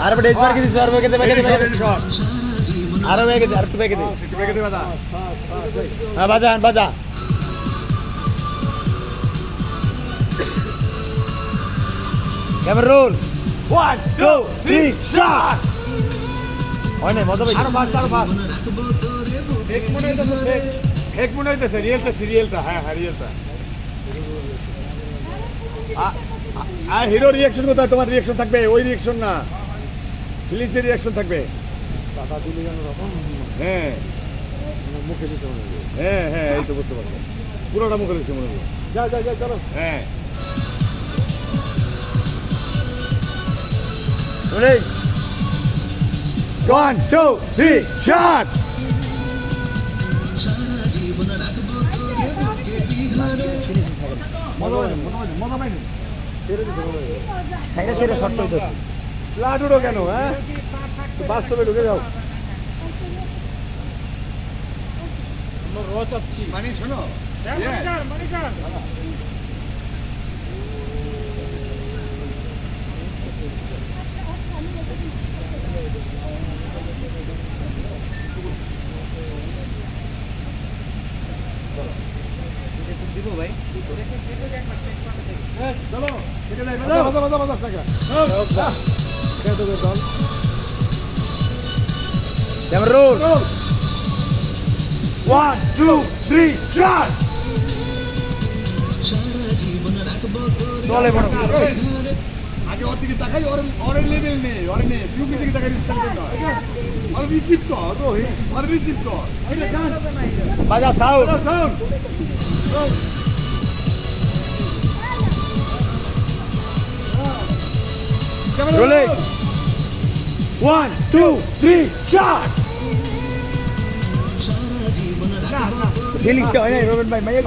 আর কি আর বেগে দে বেগে বেগে আর বেগে আর একটু বেগে দে বেগে দে বাদা হ্যাঁ বাজা বাজা। Camera roll one two three shot হয় না মজা পাইছি। আরও আরও মনে হইতেছে মনে হইতেছে রিয়েলটা সিরিয়ালটা হ্যাঁ হ্যাঁ রিয়েলটা আর হিরো রিয়াকশন কোথায়? তোমার রিয়াকশন থাকবে ওই রিয়াকশন না। ফিলিংসের রিয়াকশন থাকবে টাকা দিলে যেন রকম হ্যাঁ মুখে দিতে হবে হ্যাঁ হ্যাঁ এই তো বুঝতে পারছ পুরোটা মুখে দিচ্ছে মনে হলো যা যা যা চলো হ্যাঁ রেডি ওয়ান টু থ্রি মজা পাইনি মজা পাইনি মজা পাইনি ছেড়ে শট হইতো লাডুরো কেন হ্যাঁ? বাস্তবে ঢুকে যাও। মানে শোনো। চলো। ঠিক আছে দল camera roll one two three shot চলে মনে আগে ওর দিকে তাকাই ওর ওর লেভেল নেই ওর নেই তুই কি দিকে তাকাই রিসিভ কর আর রিসিভ কর তো আর রিসিভ কর বাজা sound sound rolling one two three shot feelings হয় না রবিন ভাই মাইয়া